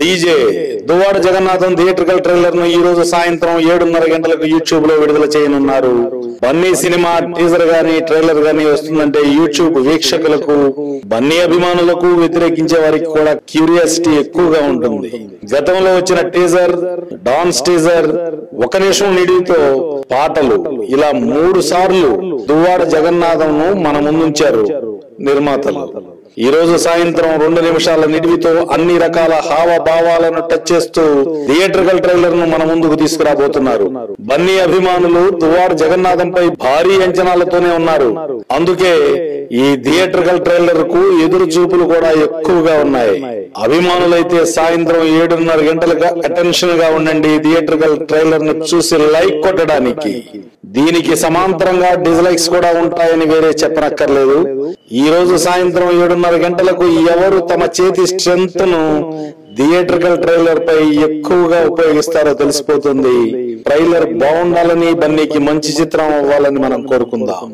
DJ Duvvada Jagannadham theatrical ట్రైలర్ను ఈ రోజు సాయంత్రం ఏడున్నర గంటలకు యూట్యూబ్లో విడుదల చేయనున్నారు. బన్నీ సినిమా టీజర్ గాని ట్రైలర్ గాని వస్తుందంటే యూట్యూబ్ వీక్షకులకు బన్నీ అభిమానులకు వ్యతిరేకించే వారికి కూడా క్యూరియాసిటీ ఎక్కువగా ఉంటుంది. గతంలో వచ్చిన టీజర్ డాన్స్ టీజర్ ఒక నిమిషం నిడితో పాటలు ఇలా మూడు సార్లు దువ్వాడ జగన్నాథం ను మన ముందుంచారు నిర్మాతలు. ఈ రోజు సాయంత్రం రెండు నిమిషాల నిడివితో అన్ని రకాల హావభావాలను టచ్ చేస్తూ థియేట్రికల్ ట్రైలర్ను మన ముందుకు తీసుకురాబోతున్నారు. బన్నీ అభిమానులు దువార్ జగన్నాథంపై భారీ అంచనాలతోనే ఉన్నారు. అందుకే ఈ థియేటర్కల్ ట్రైలర్కు ఎదురు చూపులు కూడా ఎక్కువగా ఉన్నాయి. అభిమానులైతే సాయంత్రం ఏడున్నర గంటలుగా అటెన్షన్గా ఉండండి థియేటర్కల్ ట్రైలర్ను చూసి లైక్ కొట్టడానికి. దీనికి సమాంతరంగా డిజ్లైక్స్ కూడా ఉంటాయని వేరే చెప్పనక్కర్లేదు. ఈ రోజు సాయంత్రం ఏడున్నర గంటలకు ఎవరు తమ చేతి స్ట్రెంగ్త్ను థియేట్రికల్ ట్రైలర్ పై ఎక్కువగా ఉపయోగిస్తారో తెలిసిపోతుంది. ట్రైలర్ బాగుండాలని బన్నీకి మంచి చిత్రం అవ్వాలని మనం కోరుకుందాం.